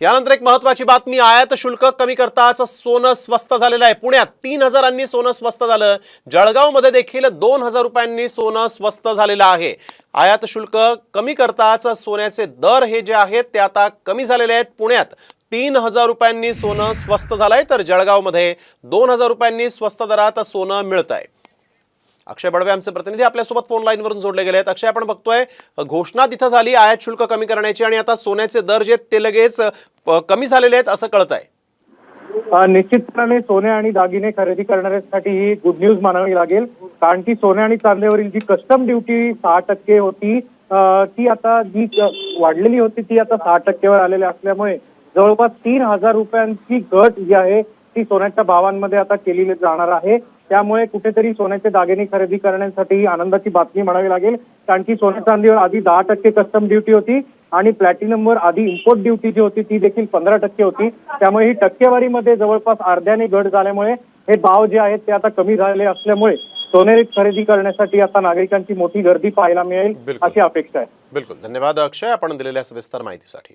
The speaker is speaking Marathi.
यानंतर एक महत्वाची बातमी आयात शुल्क कमी करताच सोनं स्वस्त झालेलं आहे. पुण्यात तीन हजारांनी सोनं स्वस्त झालं. जळगावमध्ये देखील दोन हजार रुपयांनी सोनं स्वस्त झालेलं आहे. आयात शुल्क कमी करताच सोन्याचे दर हे जे आहेत ते आता कमी झालेले आहेत. पुण्यात तीन हजार रुपयांनी सोनं स्वस्त झालंय तर जळगावमध्ये दोन हजार रुपयांनी स्वस्त दरात सोनं मिळत आहे अक्षय बडवे आमचे प्रतिनिधी आपल्यासोबत फोन लाईनवरून जोडले गेले आहेत. अक्षय आपण बघतोय घोषणा तिथं झाली आयात शुल्क कमी करण्याची आणि आता सोन्याचे दर जे ते लगेच कमी झालेले आहेत असं कळत आहे निश्चितपणे सोने आणि दागिने खरेदी करणाऱ्यांसाठी ही गुड न्यूज मानावी लागेल. कारण की सोने आणि चांदीवरील जी कस्टम ड्युटी सहा टक्के होती ती आता जी वाढलेली होती ती आता सहा टक्केवर आलेली असल्यामुळे जवळपास तीन हजार रुपयांची घट जी आहे ती सोन्याच्या भावांमध्ये आता केलेली जाणार आहे. त्यामुळे कुठेतरी सोन्याचे दागिने खरेदी करण्यासाठी ही आनंदाची बातमी म्हणावी लागेल. कारण की सोन्या चांदीवर आधी दहा टक्के कस्टम ड्युटी होती आणि प्लॅटिनमवर आधी इम्पोर्ट ड्युटी जी होती ती देखील पंधरा टक्के होती. त्यामुळे ही टक्केवारीमध्ये जवळपास अर्ध्याने घट झाल्यामुळे हे भाव जे आहेत ते आता कमी झालेले असल्यामुळे सोने खरेदी करण्यासाठी आता नागरिकांची मोठी गर्दी पाहायला मिळेल. अशी अपेक्षा आहे. बिलकुल. धन्यवाद अक्षय. आपण दिलेल्या सविस्तर माहितीसाठी.